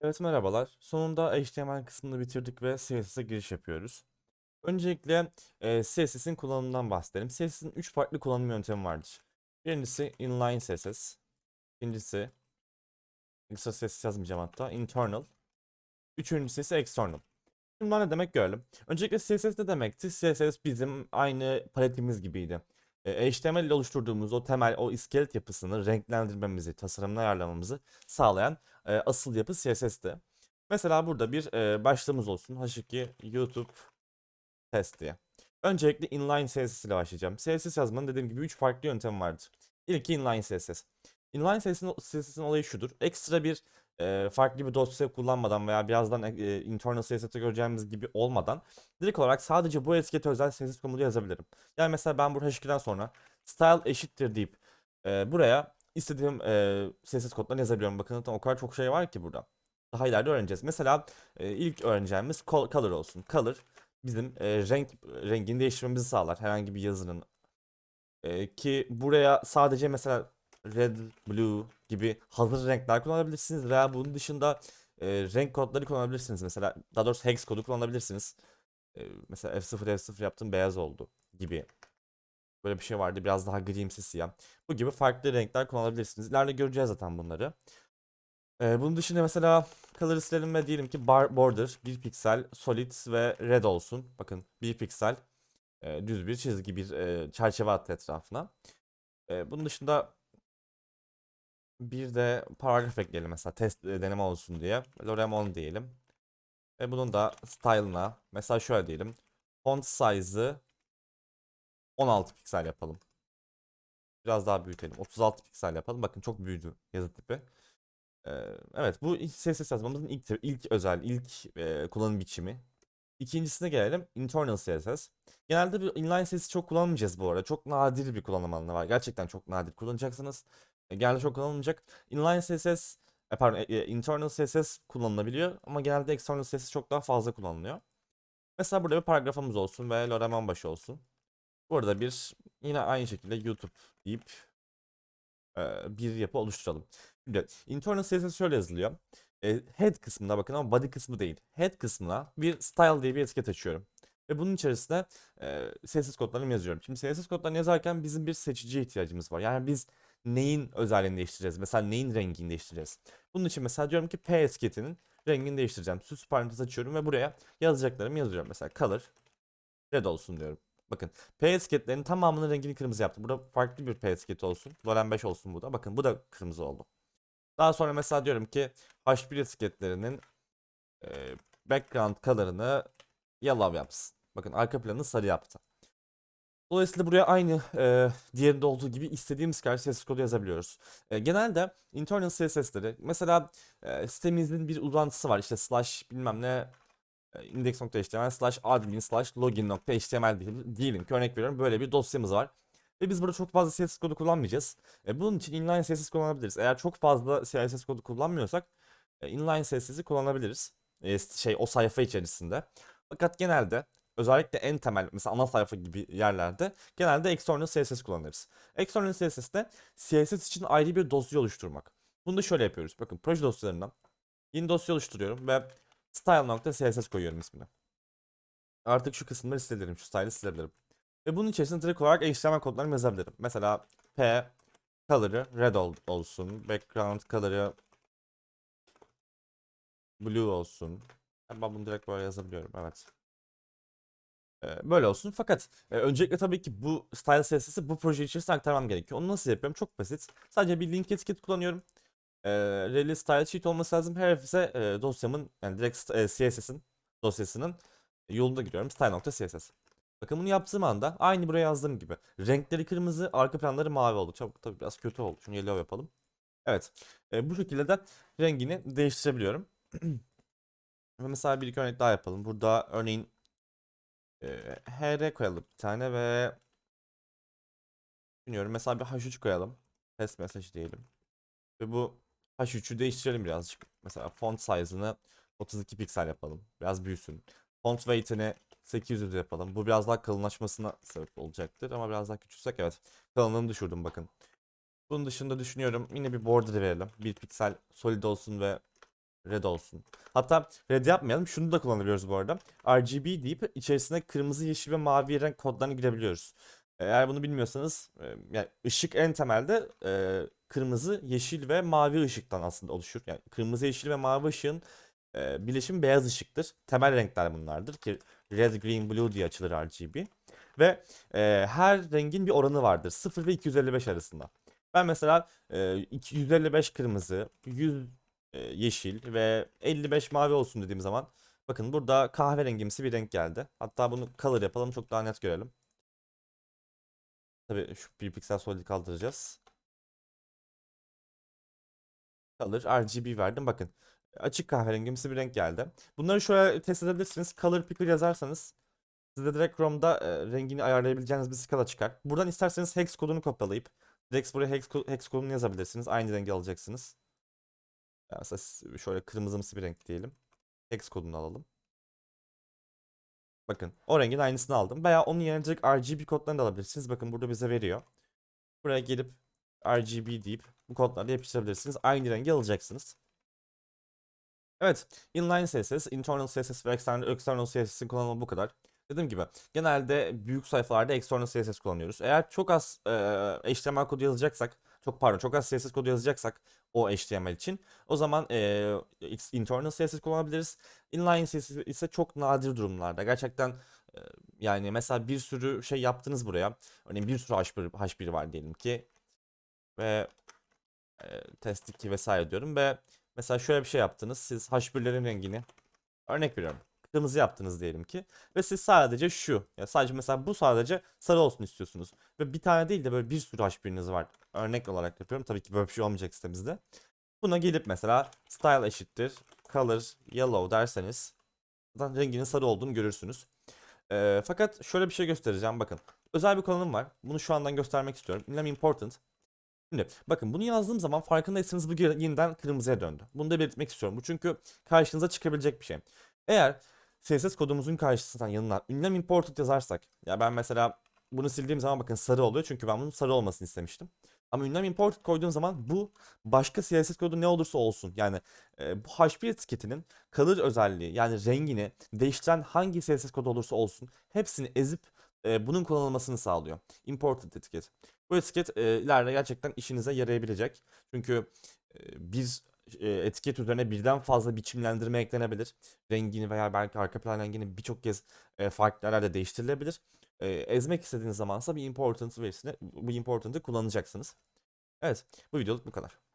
Evet merhabalar. Sonunda HTML kısmını bitirdik ve CSS'e giriş yapıyoruz. Öncelikle e, CSS'in kullanımından bahsedelim. CSS'in 3 farklı kullanım yöntemi vardır. Birincisi inline CSS. İkincisi ekstra CSS yazmayacağım hatta. Internal. Üçüncüsü ise external. Şimdi ne demek görelim. Öncelikle CSS ne demekti? CSS bizim aynı paletimiz gibiydi. E, HTML ile oluşturduğumuz o temel, o iskelet yapısını renklendirmemizi, tasarımını ayarlamamızı sağlayan e, asıl yapı CSS'ti. Mesela burada bir e, başlığımız olsun. H2 YouTube test diye. Öncelikle inline CSS ile başlayacağım. CSS yazmanın dediğim gibi 3 farklı yöntem vardır. İlki inline CSS. Inline CSS'in CSS'in olayı şudur. Ekstra bir e, farklı bir dosya kullanmadan veya birazdan e, internal CSS'te göreceğimiz gibi olmadan direkt olarak sadece bu etikete özel CSS komutu yazabilirim. Yani mesela ben burada H2'den sonra style eşittir deyip e, buraya istediğim e, CSS kodlarını yazabiliyorum. Bakın o kadar çok şey var ki burada. Daha ileride öğreneceğiz. Mesela e, ilk öğreneceğimiz col- color olsun. Color bizim e, renk rengini değiştirmemizi sağlar herhangi bir yazının. E, ki buraya sadece mesela red, blue gibi hazır renkler kullanabilirsiniz veya bunun dışında e, renk kodları kullanabilirsiniz. Mesela daha doğrusu hex kodu kullanabilirsiniz. E, mesela F0 F0 yaptım beyaz oldu gibi. Böyle bir şey vardı biraz daha grimsi siyah. Bu gibi farklı renkler kullanabilirsiniz. İleride göreceğiz zaten bunları. Ee, bunun dışında mesela color ve diyelim ki bar, border 1 piksel solid ve red olsun. Bakın 1 piksel e, düz bir çizgi bir e, çerçeve attı etrafına. E, bunun dışında bir de paragraf ekleyelim mesela test e, deneme olsun diye. Lorem diyelim. Ve bunun da style'ına mesela şöyle diyelim. Font size'ı 16 piksel yapalım. Biraz daha büyütelim. 36 piksel yapalım. Bakın çok büyüdü yazı tipi. Ee, evet bu CSS yazmamızın ilk ilk özel ilk e, kullanım biçimi. İkincisine gelelim. Internal CSS. Genelde bir inline CSS çok kullanmayacağız bu arada. Çok nadir bir kullanım alanı var. Gerçekten çok nadir kullanacaksınız. E, genelde çok kullanılmayacak. Inline CSS e, pardon, e, internal CSS kullanılabiliyor ama genelde external CSS çok daha fazla kullanılıyor. Mesela burada bir paragrafımız olsun ve lorem başı olsun. Burada bir yine aynı şekilde YouTube deyip bir yapı oluşturalım. Şimdi internal CSS şöyle yazılıyor. Head kısmına bakın ama body kısmı değil. Head kısmına bir style diye bir etiket açıyorum. Ve bunun içerisine e, CSS kodlarımı yazıyorum. Şimdi CSS kodlarını yazarken bizim bir seçiciye ihtiyacımız var. Yani biz neyin özelliğini değiştireceğiz? Mesela neyin rengini değiştireceğiz? Bunun için mesela diyorum ki P etiketinin rengini değiştireceğim. Süs parantez açıyorum ve buraya yazacaklarımı yazıyorum. Mesela color red olsun diyorum. Bakın P etiketlerinin tamamının rengini kırmızı yaptım. Burada farklı bir P etiketi olsun. Lorem 5 olsun bu da. Bakın bu da kırmızı oldu. Daha sonra mesela diyorum ki H1 etiketlerinin e, background color'ını yellow yapsın. Bakın arka planını sarı yaptı. Dolayısıyla buraya aynı e, diğerinde olduğu gibi istediğimiz kadar CSS kodu yazabiliyoruz. E, genelde internal CSS'leri mesela e, sitemizin bir uzantısı var işte slash bilmem ne index.html slash admin slash login.html diyelim ki örnek veriyorum böyle bir dosyamız var. Ve biz burada çok fazla CSS kodu kullanmayacağız. E, bunun için inline CSS kullanabiliriz. Eğer çok fazla CSS kodu kullanmıyorsak e, inline CSS'i kullanabiliriz. E, şey o sayfa içerisinde. Fakat genelde özellikle en temel mesela ana sayfa gibi yerlerde genelde external CSS kullanırız. External CSS'te CSS için ayrı bir dosya oluşturmak. Bunu da şöyle yapıyoruz. Bakın proje dosyalarından yeni dosya oluşturuyorum ve style.css koyuyorum ismine. Artık şu kısımları silebilirim. Şu style'ı silebilirim. Ve bunun içerisinde direkt olarak HTML kodlarımı yazabilirim. Mesela P color'ı red ol, olsun. Background color'ı blue olsun. Ben bunu direkt böyle yazabiliyorum. Evet. Böyle olsun. Fakat e, öncelikle tabii ki bu style CSS'i bu proje içerisinde aktarmam gerekiyor. Onu nasıl yapıyorum? Çok basit. Sadece bir link etiket kullanıyorum. E, release style sheet olması lazım. Her ise e, dosyamın yani direkt e, CSS'in dosyasının yolunda giriyorum. Style.css. Bakın bunu yaptığım anda aynı buraya yazdığım gibi. Renkleri kırmızı, arka planları mavi oldu. Çok tabii biraz kötü oldu. Şunu yellow yapalım. Evet. E, bu şekilde de rengini değiştirebiliyorum. Mesela bir iki örnek daha yapalım. Burada örneğin e, HR koyalım bir tane ve bilmiyorum mesela bir H3 koyalım. Test message diyelim. Ve bu H3'ü değiştirelim birazcık. Mesela font size'ını 32 piksel yapalım. Biraz büyüsün. Font weight'ini 800 yapalım. Bu biraz daha kalınlaşmasına sebep olacaktır ama biraz daha küçülsek evet. Kalınlığını düşürdüm bakın. Bunun dışında düşünüyorum yine bir border verelim. 1 piksel solid olsun ve red olsun. Hatta red yapmayalım. Şunu da kullanabiliyoruz bu arada. RGB deyip içerisine kırmızı, yeşil ve mavi renk kodlarını girebiliyoruz. Eğer bunu bilmiyorsanız e, yani ışık en temelde e, kırmızı, yeşil ve mavi ışıktan aslında oluşur. Yani kırmızı, yeşil ve mavi ışığın e, birleşimi beyaz ışıktır. Temel renkler bunlardır ki red, green, blue diye açılır RGB. Ve e, her rengin bir oranı vardır. 0 ve 255 arasında. Ben mesela e, 255 kırmızı, 100 e, yeşil ve 55 mavi olsun dediğim zaman bakın burada kahverengimsi bir renk geldi. Hatta bunu color yapalım çok daha net görelim. Tabii şu bir piksel solid kaldıracağız. Color RGB verdim bakın. Açık kahverengimsi bir renk geldi. Bunları şöyle test edebilirsiniz. Color picker yazarsanız size direkt Chrome'da e, rengini ayarlayabileceğiniz bir skala çıkar. Buradan isterseniz hex kodunu kopyalayıp direkt buraya hex, hex kodunu yazabilirsiniz. Aynı rengi alacaksınız. Mesela şöyle kırmızımsı bir renk diyelim. Hex kodunu alalım. Bakın o rengin aynısını aldım. Veya onun yerine direkt RGB kodlarını da alabilirsiniz. Bakın burada bize veriyor. Buraya gelip RGB deyip bu kodları yapıştırabilirsiniz. Aynı rengi alacaksınız. Evet, inline CSS, internal CSS ve external, external CSS'in kullanımı bu kadar. Dediğim gibi genelde büyük sayfalarda external CSS kullanıyoruz. Eğer çok az e, HTML kodu yazacaksak, çok pardon çok az CSS kodu yazacaksak o HTML için o zaman e, internal CSS kullanabiliriz. Inline CSS ise çok nadir durumlarda. Gerçekten e, yani mesela bir sürü şey yaptınız buraya. Örneğin bir sürü H1, H1 var diyelim ki ve e, test 2 vesaire diyorum ve mesela şöyle bir şey yaptınız. Siz H1'lerin rengini örnek veriyorum. Kırmızı yaptınız diyelim ki ve siz sadece şu ya sadece mesela bu sadece sarı olsun istiyorsunuz ve bir tane değil de böyle bir sürü H1'iniz var. Örnek olarak yapıyorum. Tabii ki böyle bir şey olmayacak sitemizde. Buna gelip mesela style eşittir color yellow derseniz zaten renginin sarı olduğunu görürsünüz. Ee, fakat şöyle bir şey göstereceğim bakın. Özel bir kullanım var. Bunu şu andan göstermek istiyorum. Name important. Şimdi bakın bunu yazdığım zaman farkındaysanız bu yeniden kırmızıya döndü. Bunu da belirtmek istiyorum. Bu çünkü karşınıza çıkabilecek bir şey. Eğer CSS kodumuzun karşısından yanına ünlem important yazarsak ya ben mesela bunu sildiğim zaman bakın sarı oluyor çünkü ben bunun sarı olmasını istemiştim. Ama ünlem important koyduğum zaman bu başka CSS kodu ne olursa olsun yani e, bu H1 etiketinin color özelliği yani rengini değiştiren hangi CSS kodu olursa olsun hepsini ezip e, bunun kullanılmasını sağlıyor. Important etiket. Bu etiket e, ileride gerçekten işinize yarayabilecek. Çünkü e, e, etiket üzerine birden fazla biçimlendirme eklenebilir. Rengini veya belki arka plan rengini birçok kez e, farklı yerlerde değiştirilebilir. E, ezmek istediğiniz zamansa bir important verisini, bu important'ı kullanacaksınız. Evet, bu videoluk bu kadar.